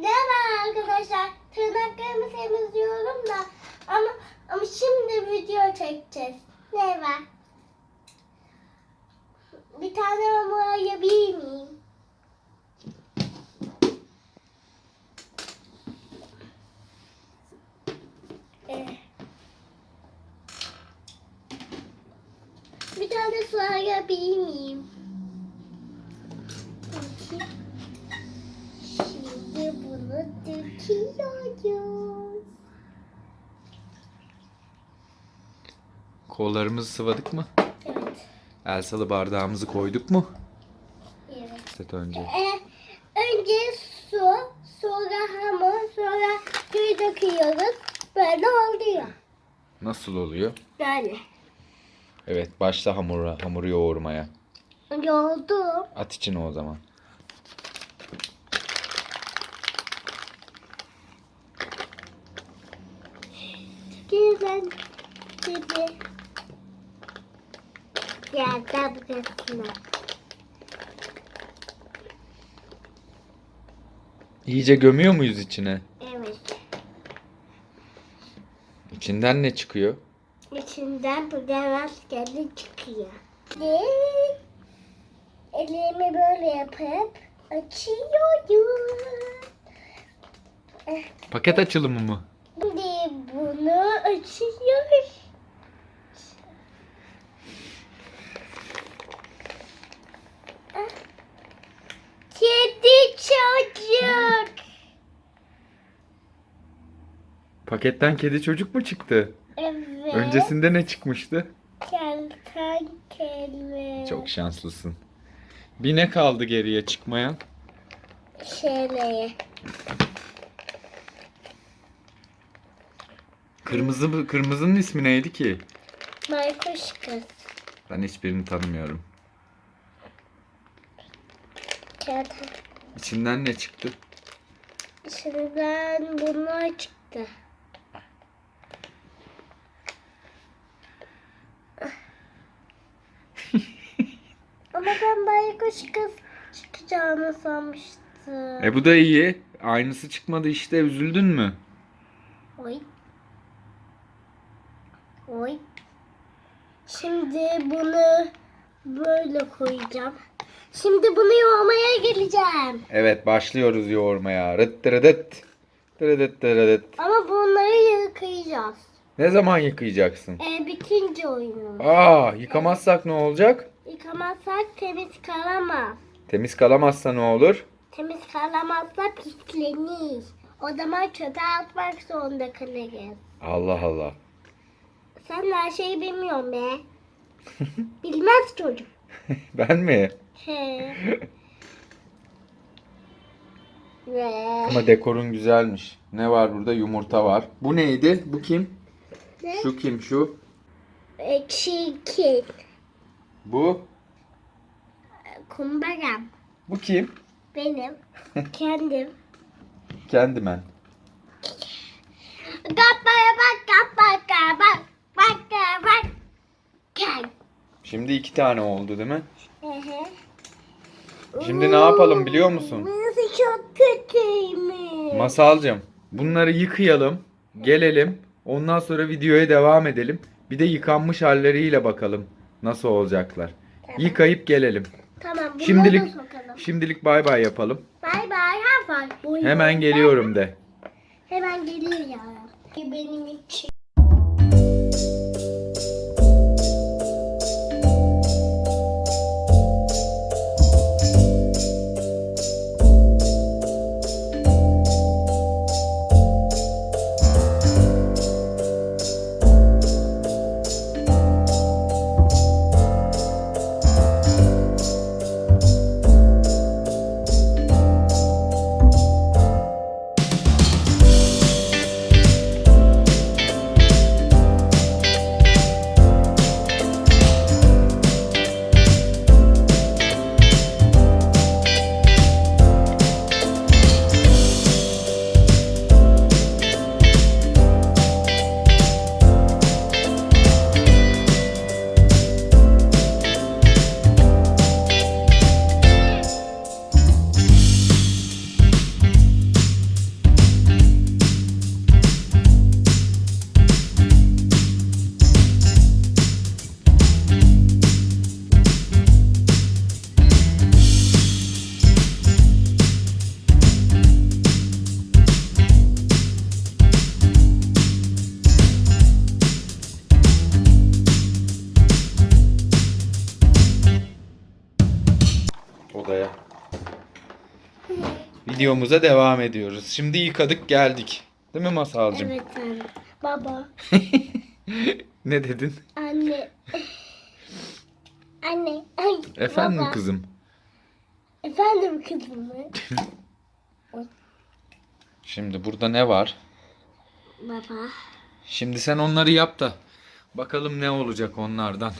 Merhaba arkadaşlar. Tırnaklarımı temizliyorum da ama ama şimdi video çekeceğiz. Ne var? Bir tane hamur yiyebilir miyim? Bir tane su yiyebilir miyim? Bakayım. Bunu döküyoruz. Kollarımızı sıvadık mı? Evet. Elsalı bardağımızı koyduk mu? Evet. Set önce. Ee, önce su, sonra hamur, sonra suyu döküyoruz. Böyle oluyor. Nasıl oluyor? Böyle. Evet başla hamuru, hamuru yoğurmaya. Yoğurdum. At içine o zaman. Güven gibi. Yerden burasına. İyice gömüyor muyuz içine? Evet. İçinden ne çıkıyor? İçinden buradan rastgele çıkıyor. Ve elimi böyle yapıp açıyorum. Paket açılımı mı? Açıyoruz. Ah. Kedi çocuk. Paketten kedi çocuk mu çıktı? Evet. Öncesinde ne çıkmıştı? Kertenkele. Çok şanslısın. Bir ne kaldı geriye çıkmayan? Şöyle. Kırmızı kırmızının ismi neydi ki? Maykuş kız. Ben hiçbirini tanımıyorum. Kertenkele. İçinden ne çıktı? İçinden bunlar çıktı. Ama ben baykuş kız çıkacağını sanmıştım. E bu da iyi. Aynısı çıkmadı işte. Üzüldün mü? Oy. Oy. Şimdi bunu böyle koyacağım. Şimdi bunu yoğurmaya geleceğim. Evet başlıyoruz yoğurmaya. Rıt tırıdıt. Tırıdıt tırıdıt. Ama bunları yıkayacağız. Ne zaman yıkayacaksın? E, bitince oyunu. Aa yıkamazsak ne olacak? Yıkamazsak temiz kalamaz. Temiz kalamazsa ne olur? Temiz kalamazsa pislenir. O zaman çöpe atmak zorunda kalırız. Allah Allah. Sen her şeyi bilmiyorsun be. Bilmez çocuk. ben mi? He. Ve Ama dekorun güzelmiş. Ne var burada? Yumurta var. Bu neydi? Bu kim? ne? Şu kim şu? E, Çirkin. Bu? Kumbaram. Bu kim? Benim. Kendim. Kendimen. Kapaya bak kapaya bak. Bak. Gel. Şimdi iki tane oldu değil mi? Hı hı. Şimdi ne yapalım biliyor musun? Burası çok kötüymüş. Masalcım bunları yıkayalım. Gelelim. Ondan sonra videoya devam edelim. Bir de yıkanmış halleriyle bakalım nasıl olacaklar. Yıkayıp gelelim. tamam bunları Şimdilik da sokalım. şimdilik bay bay yapalım. Bay bay var. Hemen geliyorum de. Hemen geliyor ya. Benim için. Videomuza devam ediyoruz. Şimdi yıkadık geldik. Değil mi Masalcığım? Evet anne. Baba. ne dedin? Anne. Anne. Ay, Efendim baba. kızım. Efendim kızım mı? Şimdi burada ne var? Baba. Şimdi sen onları yap da bakalım ne olacak onlardan.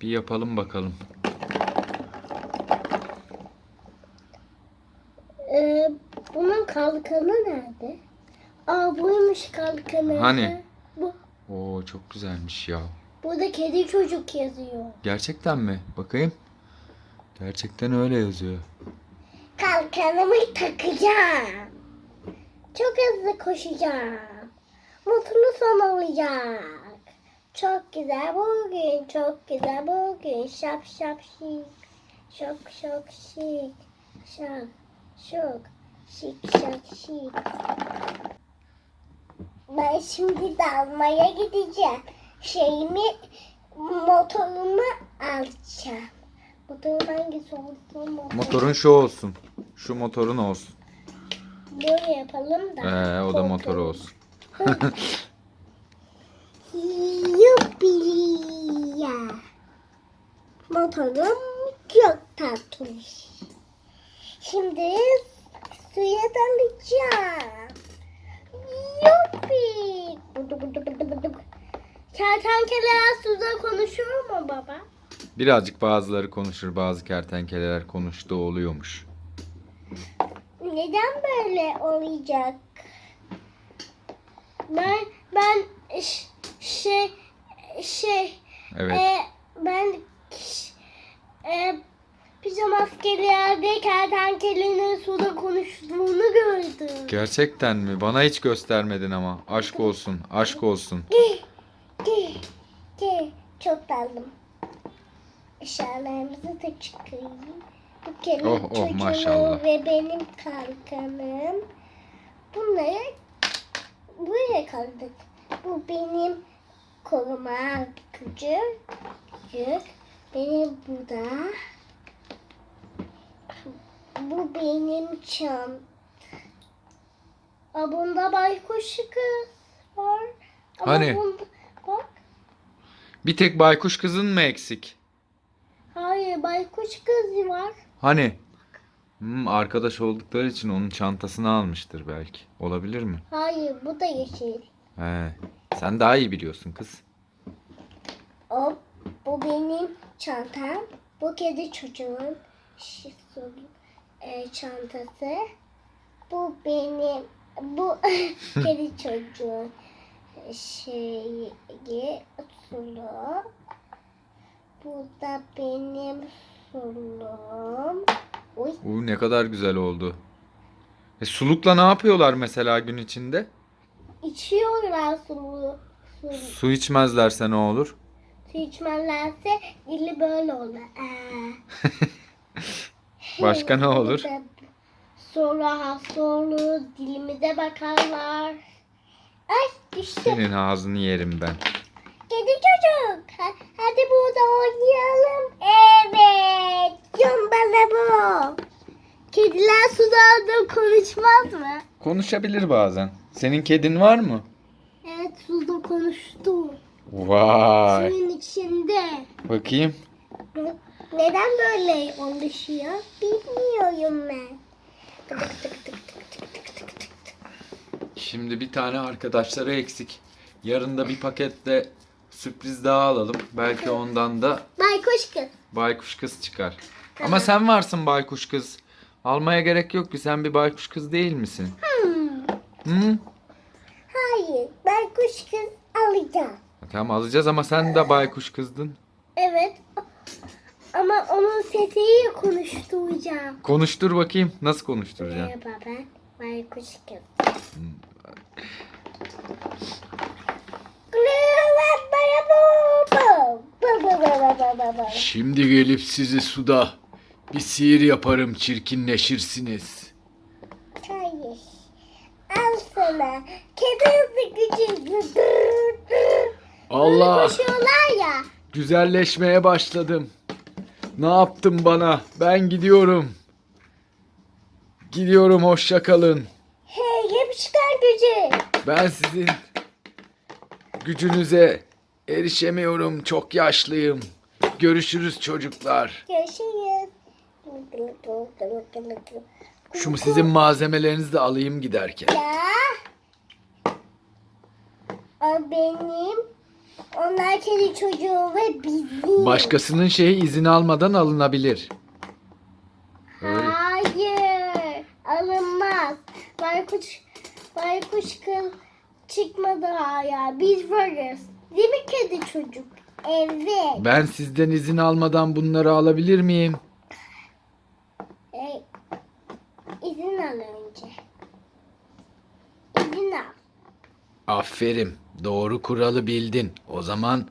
Bir yapalım bakalım. Ee, bunun kalkanı nerede? Aa buymuş kalkanı. Hani? Bu. Oo çok güzelmiş ya. Burada kedi çocuk yazıyor. Gerçekten mi? Bakayım. Gerçekten öyle yazıyor. Kalkanımı takacağım. Çok hızlı koşacağım. Mutlu son olacak. Çok güzel bugün, çok güzel bugün. Şap şap şik. Şok şok şik. Şak şok. Şik şak şik. Ben şimdi dalmaya gideceğim. Şeyimi, motorumu alacağım. Motorum hangisi olsun? Motor. Motorun şu olsun. Şu motorun olsun. Böyle yapalım da. Ee, o da motor olsun. Yuppi ya. Motorum çok tatlı. Şimdi suya dalacağım. Yuppi. Kertenkeleler suda konuşuyor mu baba? Birazcık bazıları konuşur, bazı kertenkeleler konuştuğu oluyormuş. Neden böyle olacak? Ben ben şey şey Evet. e, ben e, pijama askerlerde kertenkelenin suda konuştuğunu gördüm. Gerçekten mi? Bana hiç göstermedin ama. Aşk olsun, aşk olsun. Çok daldım. Eşyalarımızı da çıkarayım. Bu kelin Oh, oh, maşallah. ve benim kalkanım. Bunları buraya kaldık. Bu benim koruma gücü. gücü. Benim bu da. Bu benim çam. Aa, bunda baykuş var. Ama Hani? Bunda, bak. Bir tek baykuş kızın mı eksik? Hayır baykuş kız var. Hani? Hmm, arkadaş oldukları için onun çantasını almıştır belki. Olabilir mi? Hayır bu da yeşil. He. Sen daha iyi biliyorsun kız. O bu benim çantam. Bu kedi çocuğun şisun, e, çantası. Bu benim bu kedi çocuğun şeyi sulu. Bu da benim sulum. Uy. Uuu ne kadar güzel oldu. E, sulukla ne yapıyorlar mesela gün içinde? İçiyorlar sulu. Sulu. Su içmezlerse ne olur? Su içmezlerse dili böyle olur. Ee. Başka ne olur? Sonra hasta olur, dilimize bakarlar. Ay düştü. Senin ağzını yerim ben. Kedi çocuk. Ha- hadi burada oynayalım. Evet. Cumbala bu. Kediler suda konuşmaz mı? Konuşabilir bazen. Senin kedin var mı? Evet suda konuştu. Vay. Suyun içinde. Bakayım. Neden böyle oluşuyor? Bilmiyorum ben. Tık tık tık tık tık tık tık tık. Şimdi bir tane arkadaşları eksik. Yarın da bir paketle sürpriz daha alalım. Belki ondan da Baykuş kız. baykuş kız çıkar. Ama sen varsın baykuş kız. Almaya gerek yok ki sen bir baykuş kız değil misin? Hmm. Hı? Hayır, baykuş kız alacağım. Tamam alacağız ama sen de baykuş kızdın. Evet. Ama onun sesiyle konuşturacağım. Konuştur bakayım. Nasıl konuşturacaksın? Merhaba ben baykuş kız. Şimdi gelip sizi suda bir sihir yaparım çirkinleşirsiniz. Hayır. Al sana. Kedi hızlı gücü. Allah Koşuyorlar ya. güzelleşmeye başladım. Ne yaptın bana? Ben gidiyorum. Gidiyorum hoşça kalın. Hey yapışkan gücü. Ben sizin gücünüze erişemiyorum. Çok yaşlıyım. Görüşürüz çocuklar. Görüşürüz. Şu sizin malzemelerinizi de alayım giderken. Ya. O benim. Onlar senin çocuğun ve bizim. Başkasının şeyi izin almadan alınabilir. Öyle. Hayır. Alınmaz. Baykuş, baykuş kıl çıkmadı hala. Biz varız. Değil mi kedi çocuk? Evet. Ben sizden izin almadan bunları alabilir miyim? E, izin al önce. İzin al. Aferin. Doğru kuralı bildin. O zaman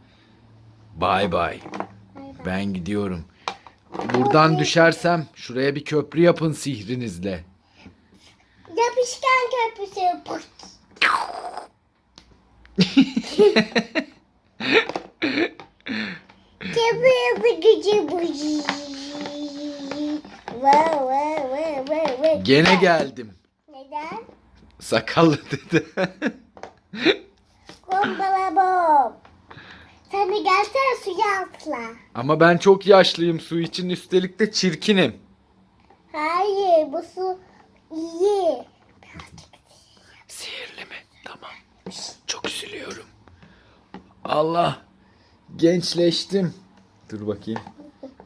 bay bay. Ben gidiyorum. Buradan düşersem şuraya bir köprü yapın sihrinizle. Yapışkan köprüsü. Köprü hızı gücü bu. Wow, wow, wow, wow, wow. Gene geldim. Neden? Sakallı dedi. Bombala bom. Sen de gelsene suya atla. Ama ben çok yaşlıyım su için üstelik de çirkinim. Hayır bu su iyi. Sihirli mi? Tamam. Çok üzülüyorum. Allah. Gençleştim. Dur bakayım.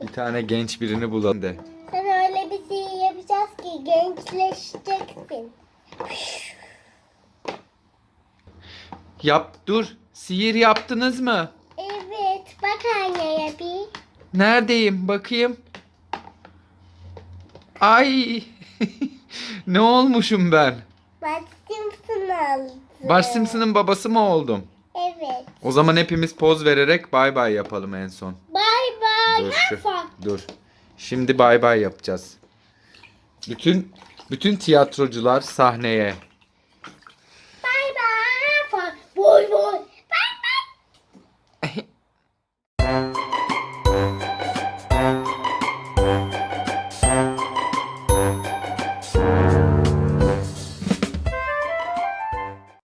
Bir tane genç birini bulalım de. Sen öyle bir şey yapacağız ki gençleşeceksin. Yap dur. Sihir yaptınız mı? Evet bak anneye bir. Neredeyim? Bakayım. Ay. ne olmuşum ben? Bart Simpson aldı. Bart Simpson'ın babası mı oldum? Evet. O zaman hepimiz poz vererek bay bay yapalım en son. Bay bay. Dur, şu- dur. Şimdi bay bay yapacağız. Bütün bütün tiyatrocular sahneye.